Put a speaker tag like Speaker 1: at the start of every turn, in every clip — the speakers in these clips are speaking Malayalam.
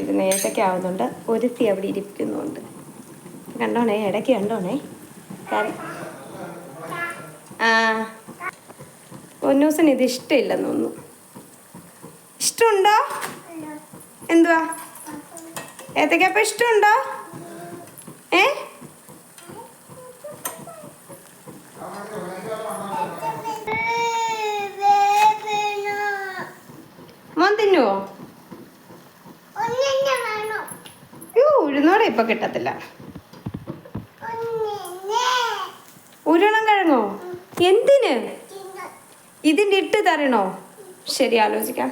Speaker 1: ഇരുന്ന് നേരത്തൊക്കെ ആവുന്നുണ്ട്. ഒരുത്തി അവിടെ ഇരിക്കുന്നുണ്ട്. കണ്ടോണേ ഇടയ്ക്ക് കണ്ടോണേ. ആ. പൊന്നൂസിന് ഇത് ഇഷ്ടമില്ലെന്ന് തോന്നുന്നു. ഇഷ്ടമുണ്ടോ? എന്തുവാ? ഏത്തക്കപ്പം ഇഷ്ടമുണ്ടോ? ഏ? മോൻ തിന്നുവോ? ഉഴുന്നോടെ ഇപ്പൊ കിട്ടത്തില്ല. ഉരുളം കിഴങ്ങോ? എന്തിന്? ഇതിന്റെ ഇട്ട് തരണോ? ശരി ആലോചിക്കാം.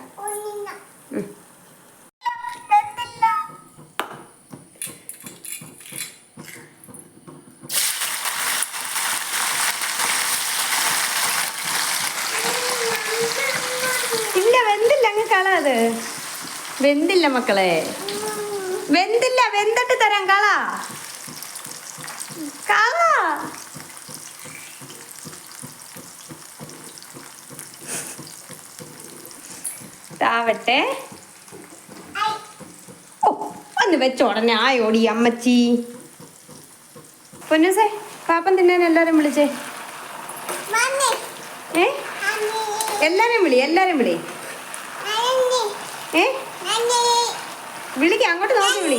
Speaker 1: ഇല്ല വെന്തില്ല അങ്ങ് കള അത്. വെന്തില്ല മക്കളെ. വെന്തില്ല വെന്തിട്ട് തരാം കള. കള. താവട്ടെ ഓ ഒന്ന് വെച്ചോടനെ ആയോടി അമ്മച്ചി. പൊന്നൂസേ പാപ്പൻ തിന്നാൻ എല്ലാരും വിളിച്ചേ. ഏ? എല്ലാരും വിളി എല്ലാരും വിളി. ഏ? വിളിക്ക അങ്ങോട്ട് നോക്കി വിളി.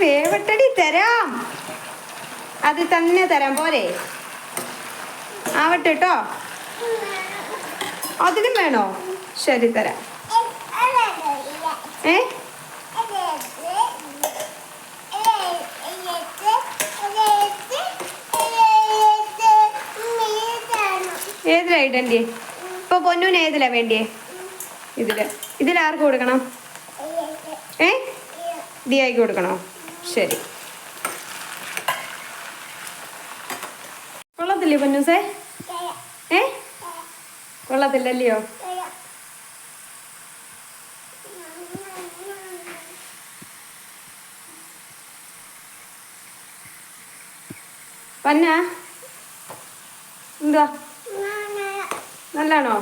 Speaker 1: വേവട്ടടി തരാം. അത് തന്നെ തരാം പോരെ. ആവട്ടെ കേട്ടോ അതിനും വേണോ? ശരി തരാം. ഏ? ഏതിലാ ഇടണ്ടേ ഇപ്പൊ പൊന്നൂന് ഏതിലാ വേണ്ടിയേ? ഇതിൽ. ആർക്ക് കൊടുക്കണം? ഏ? ദിയായിക്ക് കൊടുക്കണോ? ശരി. കൊള്ളത്തില്ലേ പൊന്നൂസേ? ഏ? കൊള്ളത്തില്ലല്ലയോ? പന്ന? എന്താ നല്ലാണോ